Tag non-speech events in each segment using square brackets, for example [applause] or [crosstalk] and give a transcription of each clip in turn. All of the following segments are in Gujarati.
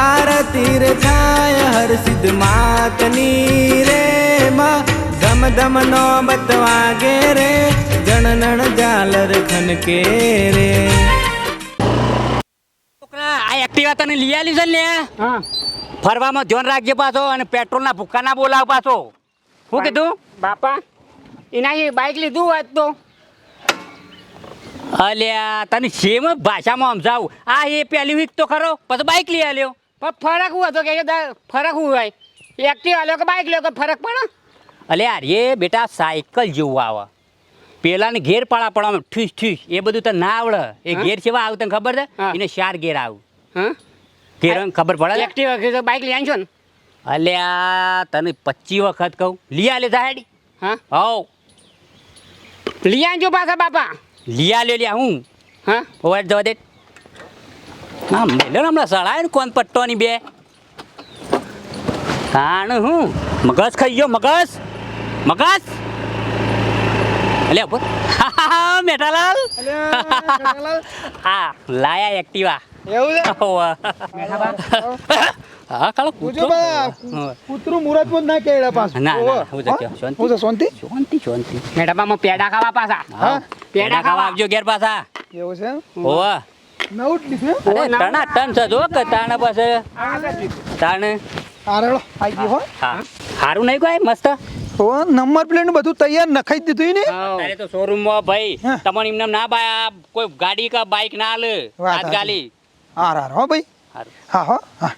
આરતી રે થાય હર સિદ્ધ માતની રે માં. ધમ ધમ નો બતવાગે રે જાલર ઝાલર ખનકે રે. આ એક્ટિવા તને લઈ આલી છે ને હા. ફરવામાં ધ્યાન રાખજે પાછો અને પેટ્રોલના ભૂક્કા ના બોલાવ પાછો. શું કીધું? બાપા એના બાઇક લીધું હોત તો. અલ્યા તને સેમ ભાષામાં સમજાવું? આ એ પહેલી વીક તો ખરો પછી બાઇક લઈ આલ્યો. પણ ફરક હું હતો કે ફરક હું હોય? એક્ટિવ આલ્યો કે બાઇક લ્યો કે ફરક પડે? અલે યાર એ બેટા સાયકલ જેવું આવે. પેલાને ઘેર પાડા પડવામાં ઠીસ ઠીસ એ બધું તને ના આવડે. એ? ઘેર કેવા આવે તને ખબર છે. એને ચાર ઘેર આવું. હા? ઘેર ખબર પડે? એક્ટિવ બાઇક લઈ છો ને. અલ્યા તને પચી વખત કહું. લિયા લે સાહેબ હા? હો લિયા જો પાછા બાપા. લિયા લે લ્યા હું. હા? ઓવર જવા દે. હા મેલો હમણાં સળાય ને કોણ પટ્ટોની બે? તાણ હું? મગજ ખાઈ ગયો મગજ? મગજ? અલ્યા બોલ [laughs] મેઠાલાલ? હા લાયા એક્ટિવા. એવું છે? હા કાળો પૂછો કૂતરો. બા મુરતમાં ના કેળા પાસ ના ના હું તો શાંતિ? શાંતિ? શાંતિ શાંતિ. મેઢાબામાં પેડા ખાવા પાછા. હા? પેડા ખાવા આપજો આવજો ઘેર પાછા. એવું છે? નવું જ અરે તણા ટન છે જો કે તાણા પાસે. તાણે. આરેલો આઈ ગયો હા. સારું નહીં કોઈ મસ્ત? તો નંબર પ્લેટ બધું તૈયાર નખાઈ દીધું ને? અરે તો શોરૂમમાં ભાઈ તમને એમને ના બાય કોઈ ગાડી કે બાઈક ના લે વાત હાર હાર હો ભાઈ. હા હો હા.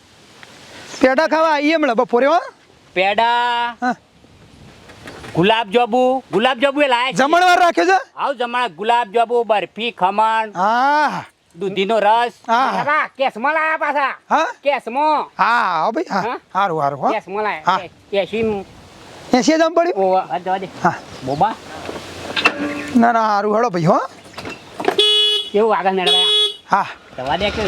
પેડા ખાવા આવીએ મળે બપોરે હો. પેડા ગુલાબજાબુ ગુલાબ જાંબુ. ગુલાબ જાંબુ એ લાયક જમણવાર રાખ્યો છે? આવ જમણા ગુલાબ જાંબુ બરફી ખમણ. હા. દૂધીનો રસ. હા. મેઢાબા કેસમાં લાયા પાછા. હા? કેસમાં હા હા ભાઈ હા. હા? હારું હારું કેસ કેસમાં હા. લાયા કેસી એસી જમ પડી ઓ હા, જવા દે. હા. બોબા. ના ના હારું હળો ભાઈ હો. કેવું આગળ મેળવ્યા હા. જવા દે કે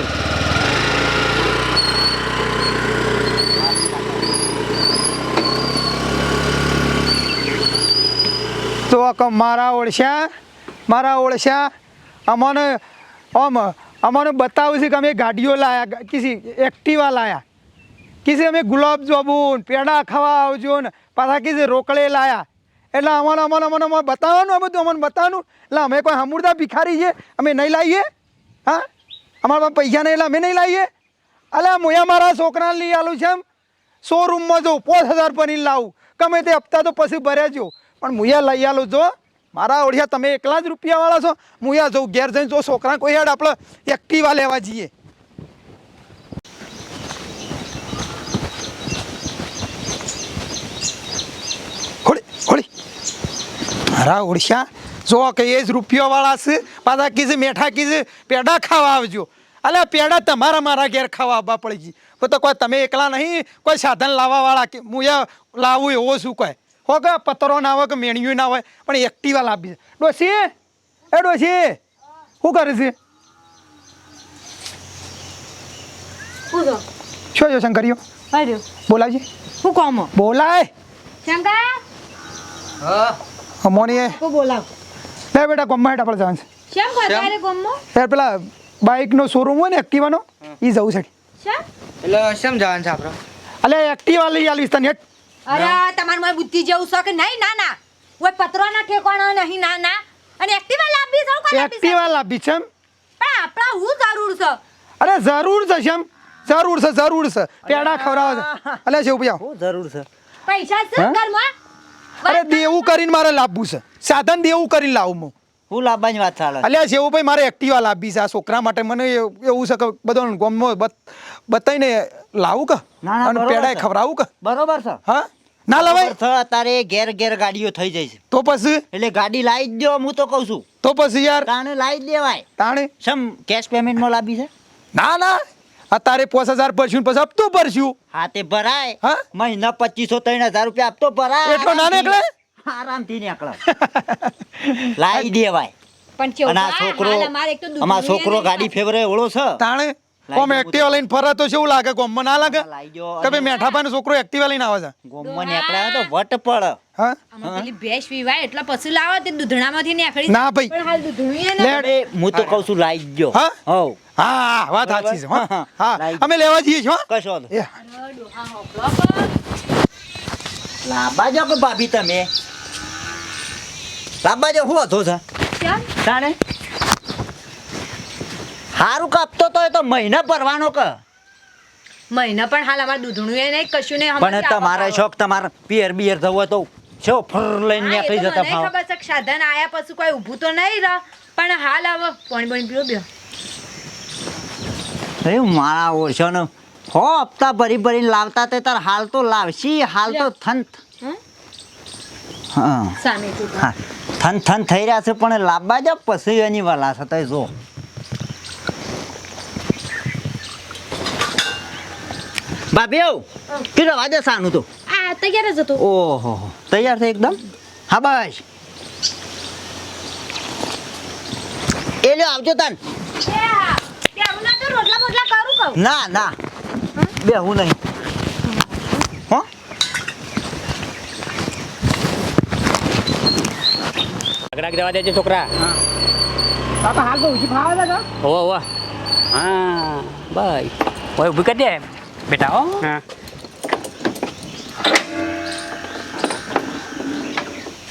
તો ક મારા ઓળશ્યા મારા ઓળશ્યા અમને આમ અમને બતાવું છે કે અમે ગાડીઓ લાયા કિસી, એક્ટિવા લાયા. કિસી અમે ગુલાબ જાંબુ પેડા ખાવા આવજો ને, પાછા કિસી રોકડે લાયા. એટલે અમારે અમારે અમને અમારે બતાવવાનું આ બધું અમને બતાવવાનું. એટલે અમે કોઈ હમુરદા ભિખારી છે, અમે નહીં લાવીએ? હા? અમારા પાસે નહીં, એટલે અમે નહીં લાવીએ? અલ્યા મોયા મારા છોકરાને લઈ આલું છે એમ. શોરૂમમાં જો, પાંચ હજાર પનીર લાવું. ગમે તે હપ્તા તો પછી ભર્યા જો. પણ મુયા લઈ આલું જો. મારા ઓળિયા, તમે એકલા જ રૂપિયાવાળા છો? મુયા જઉં, ઘેર જઈને જો છોકરા કોઈ હેડ આપણે એક્ટિવા લેવા જઈએ. મારા ઓળશા જો કે એ જ રૂપિયાવાળા છે, પાછા કીધે મેઠા કીધે પેડા ખાવા આવજો. અલ્યા પેડા તમારા મારા ઘેર ખાવા આવવા પડી ગઈ તો કોઈ તમે એકલા નહીં, કોઈ સાધન લાવવાવાળા કે હું લાવું એવો શું કહે હો કે પતરો ના હોય કે મેણિયું ના હોય પણ એક્ટિવા લાવી છે ડોસી એ ડોસી શું કરે છે? શું જો શંકરીઓ? હાર્યો બોલાવજે હું કોમો બોલાય. શંકા મોની બોલાવ. લે બેટા ગમમાં હેઠા આપણે જવાનું છે. યાર પેલા બાઇકનો શોરૂમ હોય ને એક્ટિવાનો એ જવું છે. એટલે શેમ જવાનું છે આપણે અલે એક્ટિવા લઈ આલીશ તને અરે તમાર મને બુદ્ધિ જેવું છે કે નહીં ના ના. ઓય પતરો ના ઠેકાણો નહીં ના ના. અને એક્ટિવા લાવી સૌ કોણ? એક્ટિવા લાવી છે પણ આપણા હું જરૂર છે? અરે જરૂર છે શેમ જરૂર છે જરૂર છે. પેડા ખવરાવ છે. અલે છે ભાઈ હું જરૂર છે. પૈસા છે ઘરમાં? અરે દેવું કરીને મારે લાવવું છે. સાધન દેવું કરીને લાવું હું. હું લાવવાની વાત ચાલે. અલ્યા જેવું ભાઈ મારે એક્ટિવા લાવવી છે. આ છોકરા માટે મને એવું છે કે બધો ગમો બતાવીને લાવું કે? અને બરોબર ખવડાવું કે? બરોબર છે. હા? ના લવાય અત્યારે ઘેર ઘેર ગાડીઓ થઈ જાય છે. તો પછી? એટલે ગાડી લાવી જ દો હું તો કહું છું. તો પછી યાર. તાણે લાવી દેવાય. તાણે? સમ કેશ પેમેન્ટમાં લાવી છે? ના ના. અત્યારે પાંચ હજાર ભરશું પછી હપ્તો ભરશું. હા તે ભરાય. હા? મહિના પચીસો ત્રણ હજાર રૂપિયા આપતો ભરાય. એટલો ના નીકળે? આરામથી નીકળે. [laughs] લાવી દેવાય. પણ? છોકરો હાલ અમારે એક તો દૂધની અમારો છોકરો ગાડી ફેવરે ઓળો છે. તાણે? કોમ એક્ટિવા લઈને ફરે તો શું લાગે? ગોમમાં ના લાગે? કે ભાઈ મેઠાભાઈનો છોકરો એક્ટિવા લઈને આવે છે? ગોમમાં નીકળ્યા તો વટ પડ. હા? પેલી ભેંસ પીવાય એટલે પછી લાવે તે દૂધણામાંથી નીકળી ના ભાઈ. પણ હાલ દૂધણું ને હું તો કહું છું લાઈ ગયો હા? હા હા વાત સાચી છે હા. હા અમે લેવા જઈએ છો કશો. લાંબા જો કે ભાભી તમે? લાંબા જો હું હતો છે? કેમ? તાણે? હારું કાપતો તો એ તો મહિના ભરવાનો કે. મહિના પણ હાલ અમાર દૂધણું એ નહીં કશું નહીં પણ તમારે શોખ તમારે પિયર બિયર થવું હોય તો છો ફર લઈને નીકળી જતા ભાવ ખબર છે સાધન આયા પછી કોઈ ઊભું તો નહીં રહ પણ હાલ હવે પાણી પાણી પીઓ બે અરે મારા ઓછો ને હો હપ્તા ભરી ભરીને લાવતા તે તાર હાલ તો લાવશી હાલ તો હમ? હા. થન થન થઈ રહ્યા છે પણ લાવવા જ પછી એની વાલા થતા તો જો. ભાભી આવ. કેટલા વાજે સાનું તો? આ તૈયાર જ હતો. ઓહો તૈયાર થઈ એકદમ? હા બસ. એ લ્યો આવજો તાન. હા. ના ના ના. બે હું નહીં. હો? અગરાક જવા દેજો છોકરા. બાપા હાલ તો ઉછી ફાવે હા ભાઈ ભાઈ ઊભી કરી દે. બેટા હો. હા.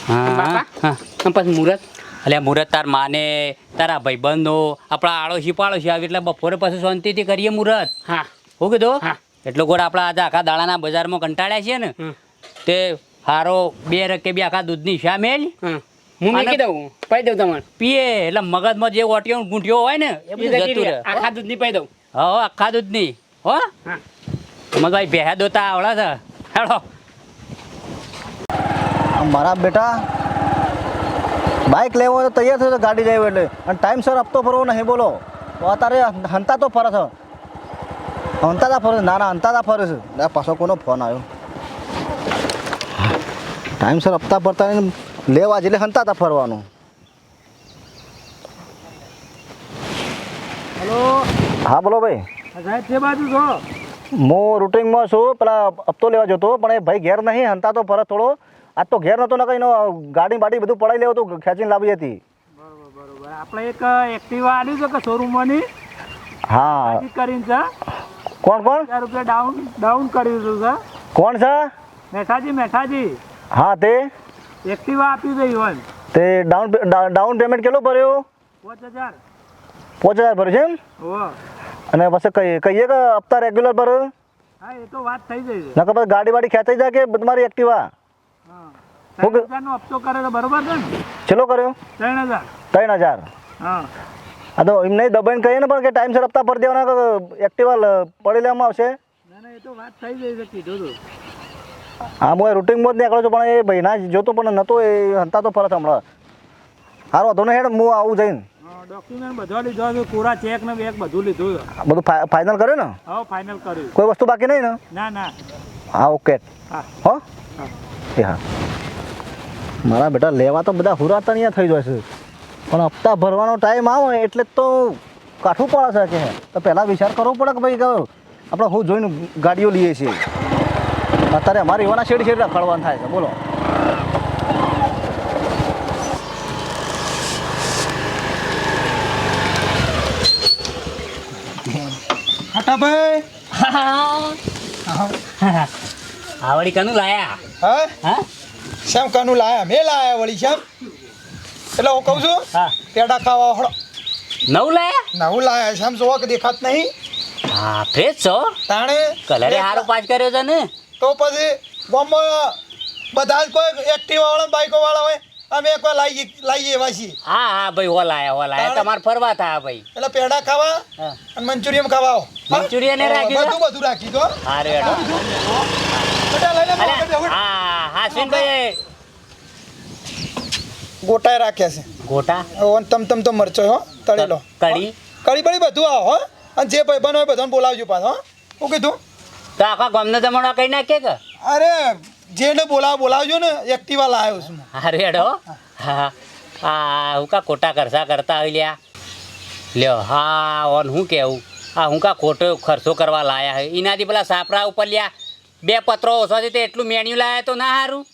બાપા? હા. પછી મુહૂર્ત એટલે મુહૂર્ત તાર માને તારા ભાઈબંધો આપણા આડોશી પાડોશી આવે એટલે બપોરે પછી શાંતિથી કરીએ મુહૂર્ત હા. હું કીધું? એટલો ગોળ આપણા આજે આખા દાડાના બજારમાં કંટાળ્યા છે ને તે હારો બે રકે બે આખા દૂધની શામેલ હા હું મૂકી દઉં પાઈ દઉં તમને. પીએ એટલે મગજમાં જે ઓટિયો ગુંઠ્યો હોય ને એ બધું જતું રહે. રહે. આખા દૂધની પાઈ દઉં. હો આખા દૂધની. હો? હા. ભાઈ ભેહા દોતા આવડા છે. હેડો. મારા બેટા બાઇક લેવો તો તૈયાર થયો ગાડી લેવો એટલે. અને ટાઈમસર હપ્તો ભરવો નહીં બોલો. અત્યારે હંતા તો ફરે છે. હંતાતા ફરે ના ના હંતા તા ફરે છે. પાછો કોનો ફોન આવ્યો? ટાઈમસર હપ્તા ફરતા લેવા જ એટલે હંતાતા ફરવાનું. હલો. હા બોલો ભાઈ. સાહેબ તે બાજુ છો? હું રૂટિંગમાં છું પેલા હપ્તો લેવા જતો પણ એ ભાઈ ઘેર નહીં હંતા તો ફરત થોડો. આજ તો ઘેર નતો ને કઈ ગાડી બાડી બધું પડાઈ લેવું તો ખેંચીને લાવી હતી. બરોબર આપણે એક એક્ટિવા આલ્યું છે કે શોરૂમમાંની હા. કરીને છે? કોણ કોણ? રૂપિયા ડાઉન ડાઉન કરી દીધું છે કોણ છે? મેઠાજી મેઠાજી. હા તે? એક્ટિવા આપી દઈ હોય તે ડાઉન ડાઉન પેમેન્ટ કેટલું ભર્યું? પાંચ હજાર પાંચ હજાર ભર્યું છે એમ? અને પછી કહીએ કહીએ કે હપ્તા રેગ્યુલર પર હા એ તો વાત થઈ જઈ નકર પછી ગાડી વાડી ખેંચાઈ જાય કે તમારી એક્ટિવા હપ્તો કરે તો બરોબર છે ને? ચેલો કર્યો? ત્રણ હજાર. ત્રણ હજાર? હા. હા તો એમને દબાઈને કહીએ ને પણ કે ટાઈમસર હપ્તા પર દેવાના એક્ટિવા પડી લેવામાં આવશે? ના ના એ તો વાત થઈ જઈ છે કીધું તું. હા હું રૂટિંગમાં જ નીકળ્યો છું પણ એ ભાઈ ના જોતો પણ નહોતો એ હંતા તો ફરત હમણાં. સારું વાંધો નહીં હેડ હું આવું જઈને. ડોક્યુમેન્ટ બધા લીધો છે પૂરા ચેક ને બેક બધું લીધું છે. બધું ફાઇનલ કર્યું ને? હા ફાઇનલ કર્યું. કોઈ વસ્તુ બાકી નહીં ને? ના ના. હા ઓકે હા. હો? હા. એ હા. મારા બેટા લેવા તો બધા હુરાતા અહીંયા થઈ જશે પણ હપ્તા ભરવાનો ટાઈમ આવે એટલે તો કાઠું પડે છે કે તો પહેલાં વિચાર કરવો પડે કે ભાઈ આપણે હું જોઈને ગાડીઓ લઈએ છીએ. અત્યારે અમારે એવાના શેડ શેડ રખડવાનું થાય છે બોલો. હટાભાઈ આવડી કનું લાયા? હા? હા? શેમ કનું લાયા? મેં લાયા વળી શેમ? એટલે હું કહું છું હા. પેડા ખાવા હળો. નવ લાયા? નવું લાયા શેમ જોવા કે દેખાત નહીં? હા ફ્રેશ છો? તાણે કલરે હારો પાસ કર્યો છે ને? તો પછી ગામમાં બધા જ કોઈ એક્ટિવા વાળા બાઈકો વાળા હોય. અમે એકવાર લાવી લાવીએ એવા છીએ હા હા ભાઈ હો લાયા હો લાયા. તમારે ફરવા થા ભાઈ. એટલે પેડા ખાવા અને મંચુરિયમ ખાવા આવો. ને એ બધું બધું રાખી દો. લઈ દે, ઉઠ. હા હા શ્રીનભાઈ ગોટાએ રાખ્યા છે. ગોટા? ઓન તમ તમ તો મરચો હો તળેલો. કડી કડી બળી બધું આવો હો. અને જે ભાઈ બનો બધાને બોલાવજો પાછો હો. હું કીધું? તો આખા ગામને જમણવા કઈ નાખે કે? અરે જેને બોલાવ, બોલાવજો ને, એક્ટિવા લાવ્યો છું હું. હારે હેડો. હા હા. હું કા ખોટા ખર્ચા કરતા હોય લ્યા. લ્યો, હા, ઓન હું કેવું? આ હું કા ખોટો ખર્ચો કરવા લાયા હે એનાથી પેલા સાપરા ઉપર લ્યા. બે પત્રો ઓછો છે તે એટલું મેન્યુ લાયા તો ના સારું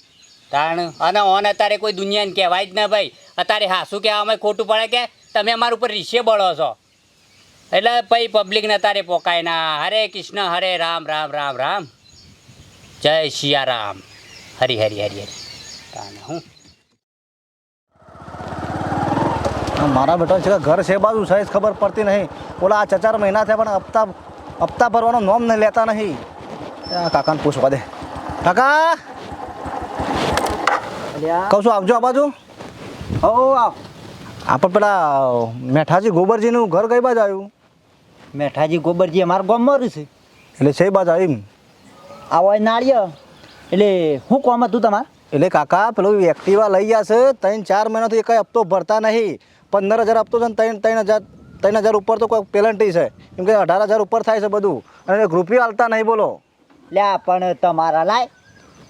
કારણ અને ઓન અત્યારે કોઈ દુનિયાને કહેવાય જ ના ભાઈ. અત્યારે હાસું કહેવામાં ખોટું પડે કે તમે અમારા ઉપર રીસે બળો છો. એટલે પછી પબ્લિકને અત્યારે પોકાય ના. હરે કૃષ્ણ, હરે રામ રામ રામ રામ. જય સિયારામ હરી હરી હરી હરી. તાણ હું? મારા બેટા છે કે ઘર છે બાજુ સહેજ ખબર પડતી નહીં. ઓલા આ ચાર ચાર મહિના થયા પણ હપ્તા હપ્તા ભરવાનો નોમ નહીં લેતા નહીં. આ કાકાને પૂછવા દે. કાકા! કહું છું આવજો આ બાજુ. હો આવ. આપણે પેલા મેઠાજી ગોબરજીનું ઘર કઈ બાજુ આવ્યું? મેઠાજી ગોબરજી અમારા ગામમાં છે. એટલે છે બાજુ આવ્યું આવો નાળિયેર. એટલે શું કોમ હતું તમારે? એટલે કાકા પેલું એક્ટિવા લઈ ગયા છે ત્રણ ચાર મહિનાથી કંઈ હપ્તો ભરતા નહીં. પંદર હજાર હપ્તો છે ને ત્રણ ત્રણ હજાર ત્રણ હજાર ઉપર તો કોઈ પેલન્ટી છે. કેમ કે અઢાર હજાર ઉપર થાય છે બધું. અને ગ્રુપી રૂપિયો હાલતા નહીં બોલો. લ્યા પણ તમારા લાય.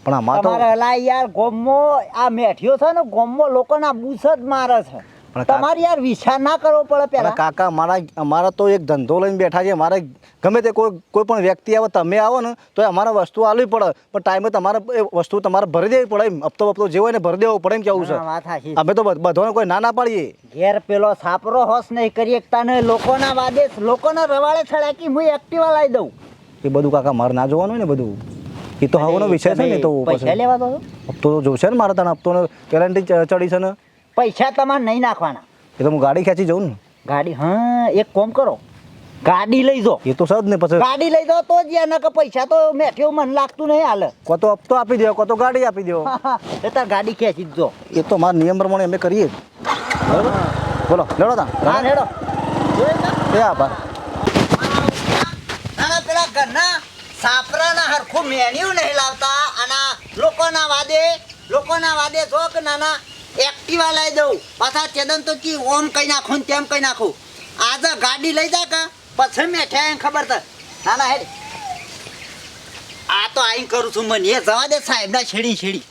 પણ અમારે તમારા લાય યાર ગોમો આ મેઠિયો છે ને ગોમો લોકોના બૂસ જ મારે છે. તમારે યાર વિચાર ના કરવો પડે પેલા. કાકા મારા અમારા તો એક ધંધો લઈને બેઠા છે. મારે ગમે તે કોઈ કોઈ પણ વ્યક્તિ આવે તમે આવો ને તો અમારે વસ્તુ આલવી પડે. પણ ટાઈમે તમારે એ વસ્તુ તમારે ભરી દેવી પડે. એમ હપ્તો હપ્તો જે હોય ને ભરી દેવો પડે એમ કેવું છે. અમે તો બધોને કોઈ ના ના પાડીએ. ઘેર પેલો સાપરો હોશ નહીં કરી એકતા ને લોકોના વાદે લોકોના રવાડે છડાકી હું એક્ટિવા લાવી દઉં. એ બધું કાકા મારે ના જોવાનું હોય ને બધું. એ તો હવાનો વિષય છે ને તો પૈસા લેવા દો હપ્તો જોશે ને મારે તને હપ્તો ગેરંટી ચડી છે ને. પૈસા તમારે નહીં નાખવાના. એ તો હું ગાડી ખેંચી જાઉં ને. ગાડી હા એક કોમ કરો. ગાડી લઈ જો એ તો સદ ને પછી ગાડી લઈ જાઓ તો જ યાર કે પૈસા તો મેઠ્યો મને લાગતું નહીં હાલે. કો તો હપ્તો આપી દો કો તો ગાડી આપી દો એ તાર ગાડી ખેંચી જ જો. એ તો મારા નિયમ પ્રમાણે અમે કરીએ. જ બરાબર? બોલો લેડો તા. હા લેડો. એ આભાર પેલા ઘરના સાપરાના હરખું મેન્યુ નહીં લાવતા અને લોકોના વાદે લોકોના વાદે જો કે નાના એક્ટિવા લઈ દઉં. પાછા ચેદન તો કી ઓમ કઈ નાખું ને તેમ કઈ નાખું. આજે ગાડી લઈ જા કા પછી મેં ઠે ખબર થ ના ના હેડ. આ તો આઈ કરું છું મને. એ જવા દે સાહેબ ના છેડી છેડી.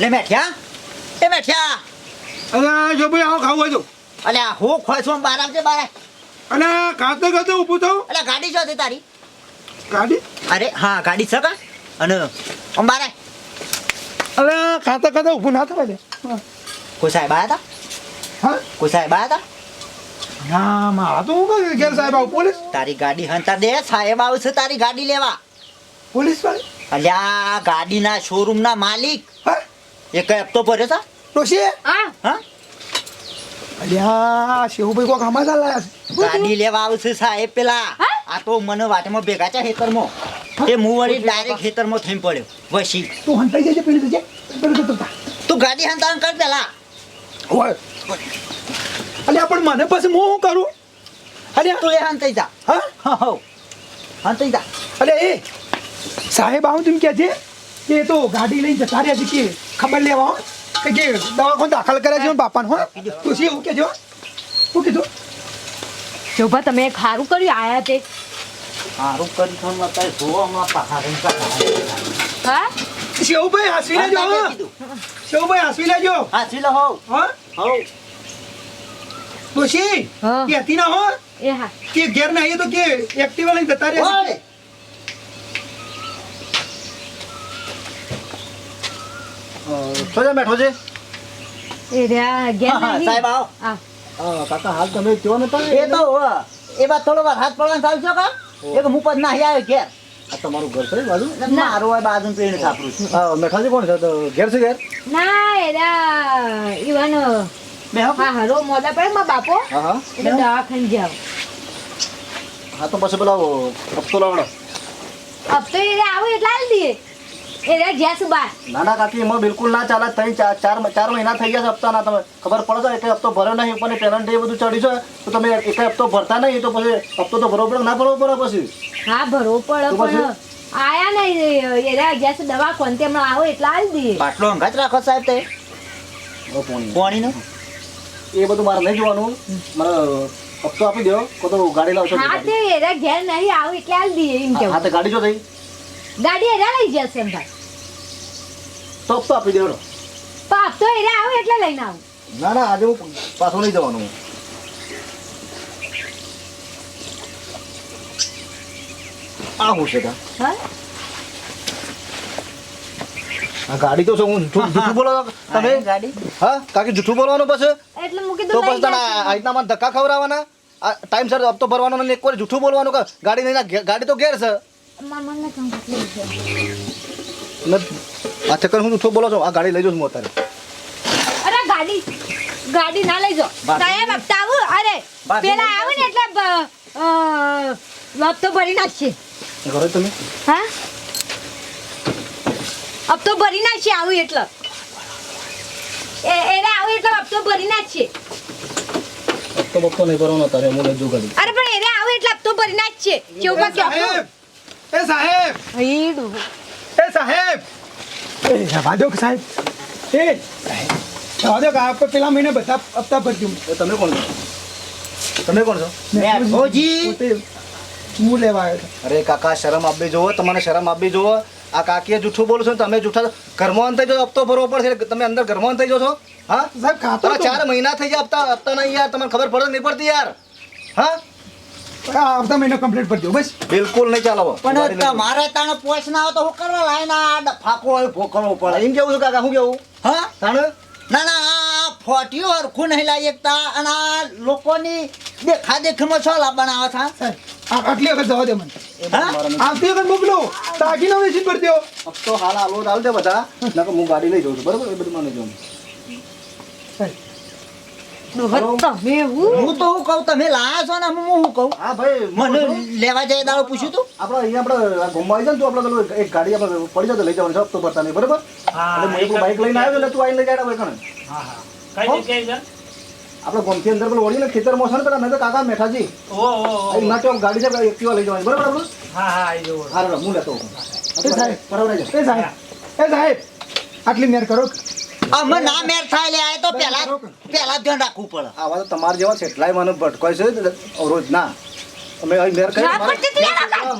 લે મેઠ્યા. એ મેઠ્યા. અરે જો ભાઈ આવો ખાવું હોય તો. અલ્યા હું ખોય છું બાર આવજે બાર. આય. અને કાતે ખાતે ઊભું થાવ અલ્યા ગાડી શું તારી. ગાડી? અરે હા ગાડી છે કા? અને આમ બાર આય. અરે ખાતે ખાતે ઊભું ના કોઈ સાહેબ હતા હા? કોઈ સાહેબ આયા હતા ના મારા તો હું ઘેર સાહેબ આવું પોલીસ? તારી ગાડી હંતા દે સાહેબ આવશે તારી ગાડી લેવા. પોલીસ વાળી અલ્યા ગાડીના શોરૂમના માલિક. હા? એ કઈ હપ્તો ભર્યો તા? ડોશી? હા. હા? અલ્યા શેવુભાઈ કોક હમાસા લાયા છે. ગાડી લેવા આવશે સાહેબ પેલા. હા? આ તો મને વાટમાં ભેગા છે ખેતરમાં. એ હું વળી ડાયરેક્ટ ખેતરમાં થઈને પડ્યો વસી. તું હંતાઈ જજે પેલી જજે પેલું તો તું ગાડી હંતાણ કર પેલા. ઓય અલ્યા પણ મને પછી હું શું કરું? અલ્યા તું એ હંતાઈ જા. હા? હા હો. હંતાઈ જા. અલ્યા એ સાહેબ આવું તું કે છે કે એ તો ગાડી લઈને જતા રહ્યા છે કે ખબર લેવા હો. કે કે દવાખાને દાખલ કર્યા છે બાપાને હો. તું શું એવું કહેજો શું કીધું. જોભા તમે ખારું કર્યું આયા તે? સારું કરી તમે અત્યારે જોવો હમણાં પહાડ હા? શિવભાઈ હસી લેજો શિવભાઈ હસી લેજો. હસી લો હો હા? હો ડોશી હા. કહેતી ના હો? એ હા. કે ઘેર ના આવીએ તો કે એક્ટિવા લઈને જતા રહે! સોજા બેઠો છે? એ રહ્યા ઘેર સાહેબ આવો. હા, કાકા હાલ તમે કયો ને તમે? એ તો એ વાત થોડો વાર હાથ પડવાનું ચાલશો કા એક હું પદ ના આવ્યો ઘેર. આ તમારું ઘર છે બાજુ? મારું હોય બાજુ પેણ છાપરું છે હા મેઠાજી કોણ ઘેર છે ઘેર? ના એરા ઈવાનો મે હા હરો પડે માં બાપો. હા હા. દવાખાને જાવ હા તો પછી પેલા હપ્તો લાવડો હપ્તો એ આવો એટલે એ રે જ્યાં બાર? ના ના કાકી એમાં બિલકુલ ના ચાલે. ત્રણ ચાર ચાર ચાર મહિના થઈ ગયા છે હપ્તાના. તમે ખબર પડે છે એક હપ્તો ભર્યો નહીં પણ પેનલ્ટી એ બધું ચડ્યું છે. તો તમે એક હપ્તો ભરતા નહીં તો પછી હપ્તો તો ભરવો પડે ના ભરવો પડે પછી? હા ભરવો પડે પણ આયા નહીં એ રે જ્યાં સુધી દવા કોણ તેમ આવો એટલા જ દઈએ. બાટલો અંગાત રાખો સાહેબ તે. પાણીનો? એ બધું મારે નહીં જોવાનું. મારે હપ્તો આપી દો કો તો ગાડી લાવશો હા તે એ રે ઘેર નહીં આવું એટલા જ દે એમ હા કેવું. તો ગાડી જો થઈ. ગાડી એ રે લઈ જશે એમ ભાઈ. તો આપી દેવાનો. પાપ તો એરે આવું એટલે લઈને આવું. ના ના આજે હું પાછો નહીં જવાનો હું. આ હું છે હા? આ ગાડી તો શું હું જૂઠું બોલો તમે? ગાડી. હા કાકી જૂઠું બોલવાનું પછી? એટલે મૂકી તો પછી તને આ રીતના મને ધક્કા ખવડાવવાના? આ ટાઈમ સર હપ્તો ભરવાનો ને એકવાર જૂઠું બોલવાનું કે ગાડી નહીં ગાડી તો ઘેર છે. મામા ને સમજી ને આ ચક્કર હું જૂઠું બોલો છો? આ ગાડી લઈ જાઉં હું અત્યારે. અરે ગાડી ગાડી ના લઈ જો સાહેબ હપ્તા આવું અરે પેલા આવે ને એટલે હપ્તો ભરી નાખશે. ઘરે તમે? હા? હપ્તો ભરી નાખશે આવું એટલે. એ- એને આવું એટલે હપ્તો ભરી નાખશે. હપ્તો બપ્તો નહીં ભરવાનો તારે હું લઈ જાઉં અરે પણ એને આવું એટલે હપ્તો ભરી નાખશે. કેવું એ સાહેબ એ સાહેબ. એ સાહેબ. જવા દો સાહેબ. એ સાહેબ જવા દો કે પેલા મહિને બધા હપ્તા ભરજો તમે કોણ છો? તમે કોણ છો. હું લેવા આવ્યો અરે કાકા શરમ આપવી જોવો તમને શરમ આપવી જોવો. આ કાકીએ જૂઠું બોલું છો ને તમે જૂઠા ઘરમાં થઈ જો હપ્તો ભરવો પડશે તમે અંદર ઘરમાં થઈ જાઓ છો હા? સાહેબ ખાતો ચાર મહિના થઈ ગયા હપ્તા હપ્તા નહીં યાર તમને ખબર પડે નહીં પડતી યાર? હા? આવતા મહિનો કમ્પ્લીટ કરજો બસ. બિલકુલ નહીં ચાલો પણ તમારે તાણે પોચ ના આવે તો હું કરવા? લાય ના ફાકો હોય ભોકરવો પડે. એમ કેવું છું કાકા શું કેવું? હા? તાણે? ના ના આ ફોટીઓ હરખું નહીં લાવી એકતા અને આ લોકોની દેખા દેખીમાં છ લાભ આવે છે આટલી વખત જવા દે મને? આવતી વખત મોકલો. તાકીનો વેચી ભરી દો. તો હાલ આલો હાલ દે બધા. નકર હું ગાડી લઈ જઉં છું. બરોબર? એ બધું મને જોઉં હું? હું તો હું કહું તમે લાયા છો ને હું હું કહું? હા ભાઈ મને લેવા જાય દાડો પૂછ્યું તું? આપણે અહીંયા આપણે ઘુમવા જાય ને તો આપણે એક ગાડી આપણે પડી જાય તો લઈ જવાનું છે હપ્તો ભરતા નહીં બરાબર? એટલે હું એક બાઈક લઈને આવ્યો એટલે તું આવીને લઈ જાય ભાઈ કણે. આપણે ગોમથી અંદર પેલું ઓળીને ખેતર મોસણ પેલા મેં તો કાકા મેઠાજી. તો ગાડી છે એક્ટિવા લઈ જવાની બરાબર આપણું હા હા હું લેતો. એ સાહેબ બરાબર એ સાહેબ એ સાહેબ આટલી મેર કરો. અમે ના મેર થાય લે આ તો પહેલા પહેલા ધ્યાન રાખવું પડે. આવા તો તમારા જેવા કેટલાય મને ભટકાય છે રોજ ના. અમે અહીં મેર કરી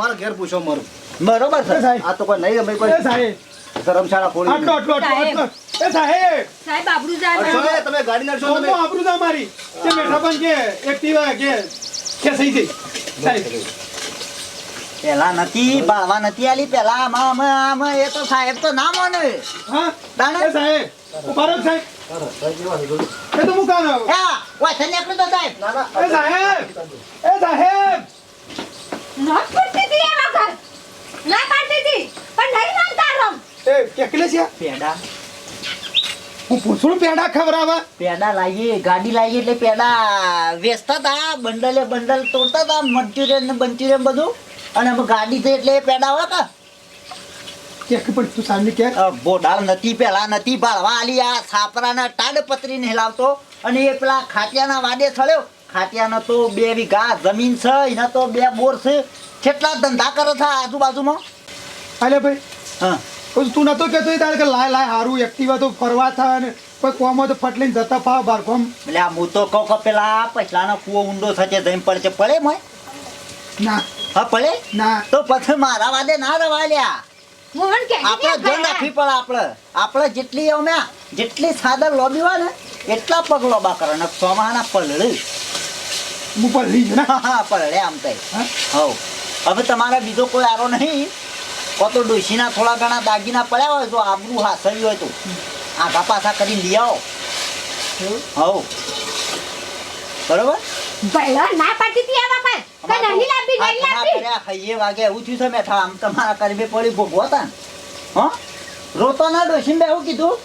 મારા ઘેર પૂછો મારું. બરોબર છે. આ તો કોઈ નહીં અમે કોઈ સાહેબ. ધર્મશાળા ખોલી આટલો આટલો આટલો આટલો. એ સાહેબ. સાહેબ આબરૂ જાય તમે ગાડી નાખશો તો તમે આબરૂ ના મારી. કે બેઠા પણ કે એક્ટિવા કે કે સહી થઈ સાહેબ. પેલા નથી બાળવા નથી આલી પેલા આમાં આમાં આમાં. એ તો સાહેબ તો ના માને. હા? સાહેબ. ઊભા સાહેબ. એ તો હું કાન આવું. હા વાસણ નીકળ્યું તો સાહેબ. ના ના એ સાહેબ એ સાહેબ. ના પડતી હતી એ વખત ના પાડતી હતી પણ નહીં માનતા રમ એ કેકલે છે? પેડા. હું પૂછું પેડા ખવડાવવા? પેડા લાવીએ ગાડી લાવીએ એટલે પેડા વેચતા હતા બંડલે બંડલ તોડતા હતા મંચુરિયન ને મંચુરિયન બધું. અને ગાડી થઈ એટલે પેડા કે કેક પણ તું નથી પેલા નથી ભાળવા આલી આ છાપરાના ને હેલાવતો. અને એ પેલા ખાટિયાના વાડે થળ્યો. ખાટિયાનો તો બે વીઘા જમીન છે એના તો બે બોર છે. કેટલા ધંધા કરે છે આજુબાજુમાં? અલે ભાઈ હા. તું નતો કહેતો એ તારે કે લાય લાય હારું એક્ટિવા તો ફરવા થાય ને કોઈ કોમો તો ફટલીને જતા ફાવ બાર એટલે આ હું તો કહું કે પેલા પછલાનો કૂવો ઊંડો થશે જઈને પડશે પડે મોય? ના. હા પડે? ના. તો પછી મારા વાદે ના રવા લ્યા. મોહન કે આપણે આપણે. આપણે જેટલી અમે જેટલી સાદર લોબી હોય ને એટલા પગ લોબા કરે. ને સોમાના પલળે. હું લઈ ના? પલળે આમ તો હા? હવ. હવે તમારે બીજો કોઈ આરો નહીં. કો તો ડોશીના થોડા ઘણા દાગીના પડ્યા હોય તો આબરું હાસવી હોય તો. આઘા પાછા કરી લઈ આવો હવ. બરોબર? પહેલા ના પાડતી હતી આવા વખત કે નહીં લાંબી નહીં લાંબી. આ ખઈએ વાગે એવું થયું છે થા આમ તમારા કરબે પડી ભોગવો તા હો? રોતો ના ડોશીન બે એવું કીધું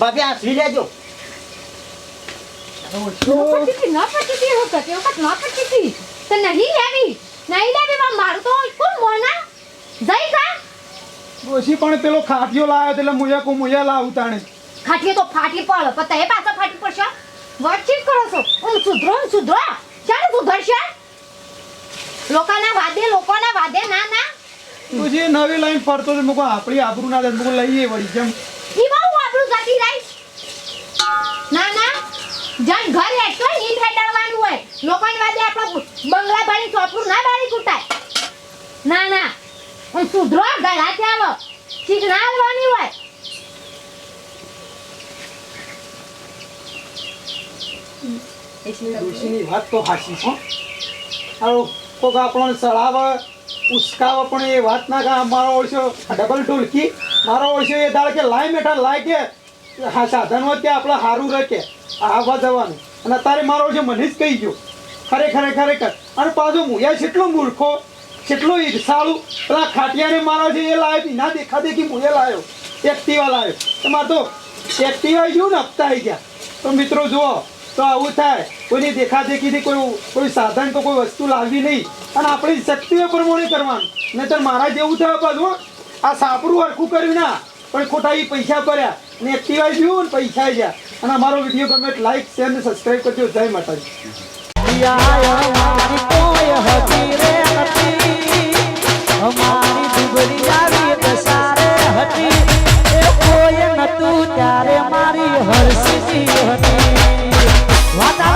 આ સી લેજો. ના પડતી હતી ના પડતી વખત ના પડતી હતી. તો નહીં લેવી નહીં લેવી મારું તો કોણ મોના? જઈ કા ડોશી પણ પેલો ખાટિયો લાવ્યો એટલે મુયા કો મુયા લાવું તાણે ખાટીએ તો ફાટી પડે પણ તે પાછો ફાટી પડશે વચ્ચે કરો છો? હું સુધરો ને સુધરો. ચાલ સુધરશે લોકોના વાદે લોકોના વાદે ના ના. ડોશી નવી લાઈન ફરતો તો મુકો આપણી આબરૂ ના મુકો લઈએ વળી જેમ. ઈ બહુ આપણું ગતિ રાઈશ ના ના. જન ઘર એટલો નીંદ હેડાડવાનું હોય. લોકોને વાદે આપણો બંગલા બાળી ચોપડું ના બાળી કૂટાય. ના ના. સુધરો ગળા ત્યાં ઠીક ચીકણા હાલવાની હોય. ડોશીની વાત તો હાસી છો. આવો, કોક આપણને સળાવે, ઉસકાવે, પણ એ વાત ના કા મારો ઓળશો ડબલ ઢોલકી, મારો ઓળશો એ દાળ કે લાઈ મેઠા લાઈ કે, હા, સાધન કે આપણે સારું રહે કે, આવવા જવાનું. અને અત્યારે મારો ઓળશો મને જ કહી ગયો ખરેખર ખરેખર. અને પાછો મુયા કેટલો મૂર્ખો કેટલો ઈર્ષાળું, પેલા ખાટિયાને મારો છે એ લાવ્યો ના દેખા દેખી મુએ લાવ્યો એક્ટિવા લાવ્યો તમારે તો એક્ટિવા ગયું ને હપ્તા આવી ગયા. તો મિત્રો જુઓ તો આવું થાય. કોઈની દેખાદેખીથી કોઈ કોઈ સાધન તો કોઈ વસ્તુ લાવવી નહીં. અને આપણી શક્તિઓ પણ પ્રમાણે કરવાનું. તો મારા જેવું થયા પાછું આ સાપરું હરખું કર્યું ના. પણ ખોટા એ પૈસા ભર્યા ને એક્ટિવા ગયું ને પૈસા ગયા અને અમારો વીડિયો ગમે લાઈક શેર ને સબસ્ક્રાઈબ કરજો. જય માતાજી. હતી એ કોઈ નતું, ત્યારે મારી હરસી હતી. What